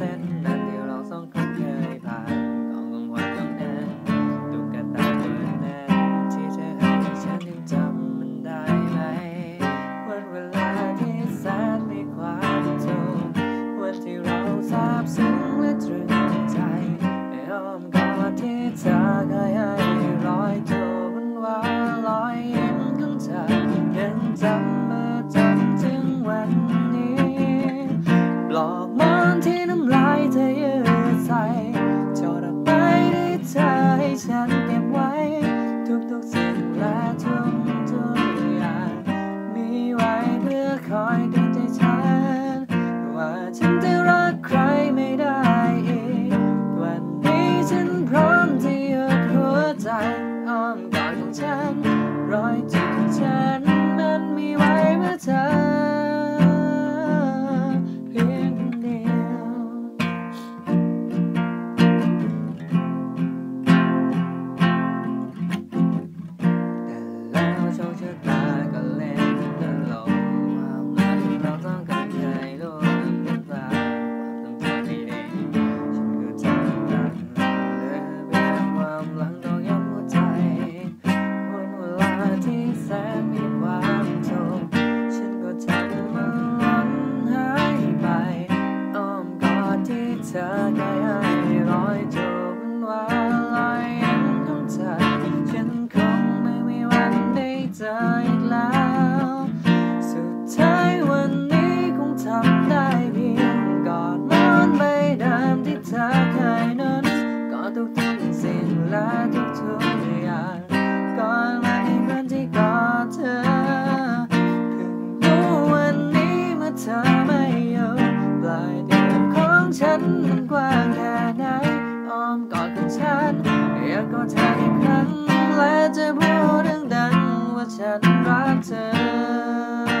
and ที่ฉันเก็บไว้ ทุกๆสิ่งและทุกทุกอย่าง มีไว้เพื่อคอยดูใจฉัน ว่าฉันจะรักใครไม่ได้อีวันนี้ฉันพร้อมที่ยกหัวใจอมกอดของฉันร้อย กว้างแค่ไหนอ้อมกอดของฉันอยากกอดเธออีกครั้งและจะพูดดังๆว่าฉันรักเธอ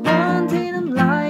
wanting them like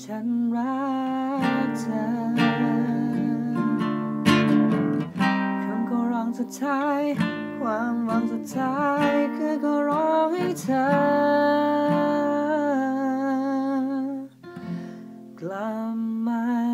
ฉันรักเธอคำก็ร้องสุดท้าย ความหวังสุดท้ายคือก็ร้องให้เธอกลับมา